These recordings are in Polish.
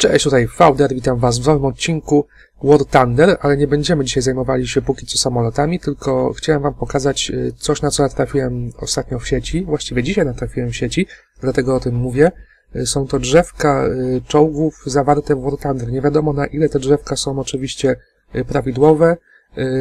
Cześć, tutaj Fauder, witam Was w nowym odcinku War Thunder, ale nie będziemy dzisiaj zajmowali się póki co samolotami, tylko chciałem Wam pokazać y, coś, na co natrafiłem ostatnio w sieci, właściwie dzisiaj natrafiłem w sieci, dlatego o tym mówię. Y, Są to drzewka y, czołgów zawarte w War Thunder. Nie wiadomo na ile te drzewka są oczywiście prawidłowe,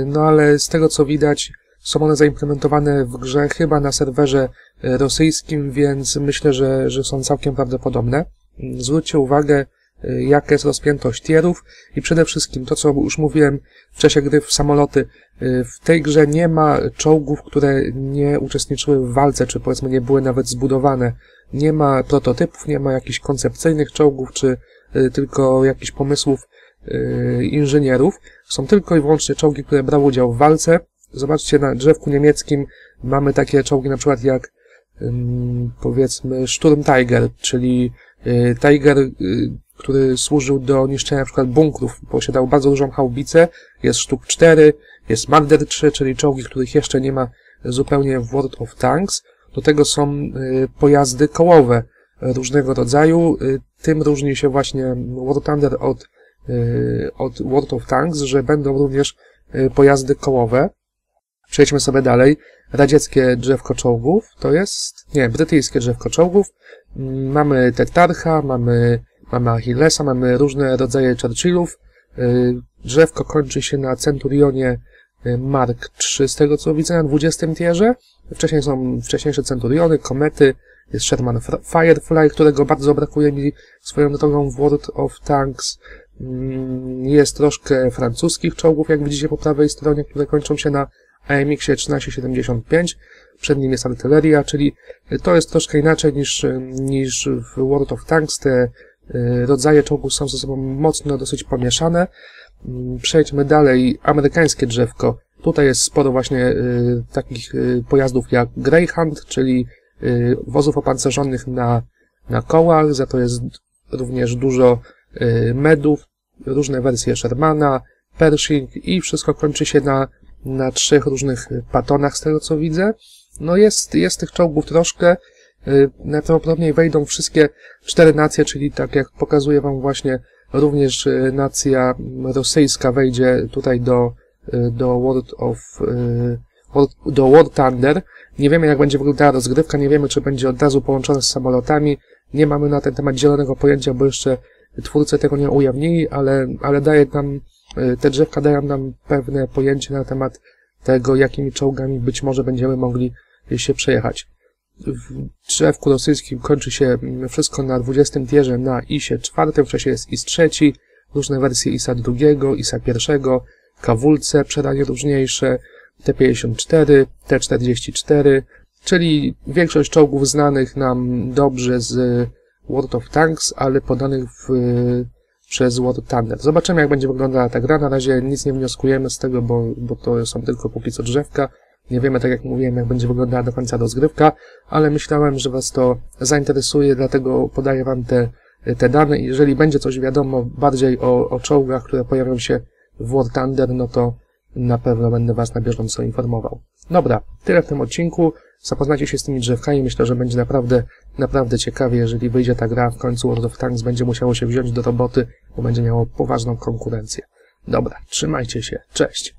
no ale z tego co widać są one zaimplementowane w grze chyba na serwerze rosyjskim, więc myślę, że, że są całkiem prawdopodobne. Mm, Zwróćcie uwagę, jaka jest rozpiętość tierów i przede wszystkim to, co już mówiłem w czasie gry w samoloty. y, W tej grze nie ma czołgów, które nie uczestniczyły w walce, czy powiedzmy nie były nawet zbudowane. Nie ma prototypów, nie ma jakichś koncepcyjnych czołgów, czy y, tylko jakichś pomysłów y, inżynierów. Są tylko i wyłącznie czołgi, które brały udział w walce. Zobaczcie, na drzewku niemieckim mamy takie czołgi na przykład jak powiedzmy Sturm Tiger, czyli y, Tiger, y, który służył do niszczenia przykład bunkrów, posiadał bardzo dużą haubicę, jest sztuk 4, jest Marder 3, czyli czołgi, których jeszcze nie ma zupełnie w World of Tanks. Do tego są y, pojazdy kołowe różnego rodzaju. Y, Tym różni się właśnie War Thunder od, y, od World of Tanks, że będą również y, pojazdy kołowe. Przejdźmy sobie dalej. Radzieckie drzewko czołgów to jest, nie, brytyjskie drzewko czołgów. Mm, Mamy Tetarcha, mamy, mamy Achillesa, mamy różne rodzaje Churchillów. Y, Drzewko kończy się na Centurionie y, Mark III, z tego co widzę, na 20 tierze. Wcześniej są wcześniejsze Centuriony, Komety, jest Sherman Firefly, którego bardzo brakuje mi swoją drogą w World of Tanks. Mm, Jest troszkę francuskich czołgów, jak widzicie po prawej stronie, które kończą się na AMX-ie 1375. Przed nim jest artyleria, czyli to jest troszkę inaczej niż, niż w World of Tanks. Te rodzaje czołgów są ze sobą mocno dosyć pomieszane. Mm, Przejdźmy dalej. Amerykańskie drzewko. Tutaj jest sporo właśnie y, takich y, pojazdów jak Greyhound, czyli y, wozów opancerzonych na, na kołach. Za to jest również dużo y, medów, różne wersje Shermana, Pershing i wszystko kończy się na, na trzech różnych patonach z tego co widzę. No jest, jest tych czołgów troszkę. Y, Najprawdopodobniej wejdą wszystkie cztery nacje, czyli tak jak pokazuję Wam właśnie, również y, nacja rosyjska wejdzie tutaj do, y, do World of, do War Thunder. Nie wiemy jak będzie wyglądała rozgrywka, nie wiemy czy będzie od razu połączona z samolotami. Nie mamy na ten temat zielonego pojęcia, bo jeszcze twórcy tego nie ujawnili, ale, ale daje nam, te drzewka dają nam pewne pojęcie na temat tego, jakimi czołgami być może będziemy mogli się przejechać. W drzewku rosyjskim kończy się wszystko na 20 tierze na ISie czwartym, wcześniej jest IS trzeci, różne wersje ISa drugiego, ISa pierwszego, kawulce przeranie różniejsze, T-54, T-44, czyli większość czołgów znanych nam dobrze z World of Tanks, ale podanych w, przez War Thunder. Zobaczymy, jak będzie wyglądała ta gra. Na razie nic nie wnioskujemy z tego, bo, bo to są tylko póki co drzewka. Nie wiemy, tak jak mówiłem, jak będzie wyglądała do końca rozgrywka, ale myślałem, że Was to zainteresuje, dlatego podaję Wam te, te dane. Jeżeli będzie coś wiadomo bardziej o, o czołgach, które pojawią się w War Thunder, no to na pewno będę Was na bieżąco informował. Dobra, tyle w tym odcinku. Zapoznajcie się z tymi drzewkami. Myślę, że będzie naprawdę, naprawdę ciekawie, jeżeli wyjdzie ta gra. W końcu World of Tanks będzie musiało się wziąć do roboty, bo będzie miało poważną konkurencję. Dobra, trzymajcie się. Cześć.